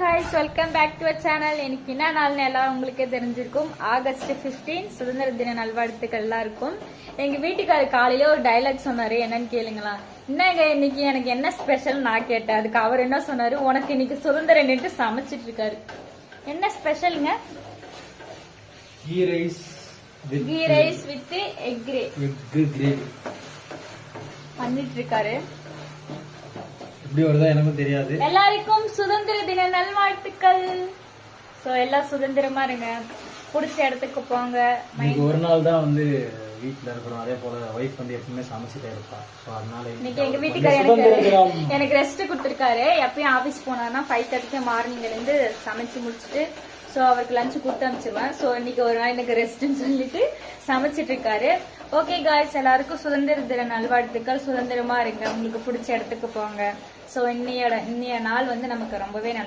ஹாய்ஸ் welcome back to channel எனக்கு என்ன நாள்னு எல்லாம் உங்களுக்கே தெரிஞ்சிருக்கும். ஆகஸ்ட் 15 சுதந்திர தின நல்வாழ்த்துக்கள் எல்லாம் இருக்கும் எங்க வீட்டுக்காரர் காலையில ஒரு டைலாக் சொன்னாரு. என்னன்னு கேளுங்களா? என்னங்க இன்னைக்கு எனக்கு என்ன ஸ்பெஷல் நான் கேட்டேன். அதுக்கு அவர் என்ன சொன்னாரு? உனக்கு இன்னைக்கு சுதந்திரம் நின்று சமைச்சிட்டு இருக்காரு. என்ன ஸ்பெஷலுங்க ghee rice ghee rice with egg gravy பண்ணிட்டு இருக்காரு. எப்படி வருதா எனக்கும் தெரியாது. எல்லாருக்கும் சுதந்திர தின நல்வாழ்த்துக்கள். சோ எல்லாம் சுதந்திரமா இருங்க. பிடிச்ச இடத்துக்கு போங்க. இன்னைக்கு ஒரு நாள் தான் வந்து வீட்ல இருக்கிறோம் அதே போல ஒய்ஃப் வந்து எப்பவுமே சமைச்சிட்டே இருப்பா. ஸோ அதனால இன்னைக்கு எங்க சுதந்திர எனக்கு எனக்கு ரெஸ்ட் கொடுத்துருக்காரு. எப்பயும் ஆபீஸ் போனான்னா ஃபைவ் தேர்ட்டிக்கு மார்னிங்ல இருந்து சமைச்சு முடிச்சுட்டு ஸோ அவருக்கு லஞ்ச் கொடுத்து அனுப்பிச்சிருவேன். ஸோ இன்னைக்கு ஒரு நாள் எனக்கு ரெஸ்ட்னு சொல்லிட்டு சமைச்சிட்டு இருக்காரு ஓகே காய்ஸ் எல்லாருக்கும் சுதந்திர தின நல்வாழ்த்துக்கள். சுதந்திரமா இருங்க. உங்களுக்கு பிடிச்ச இடத்துக்கு போங்க. ஸோ இன்னையோட இன்னைய நாள் வந்து நமக்கு ரொம்பவே நல்லா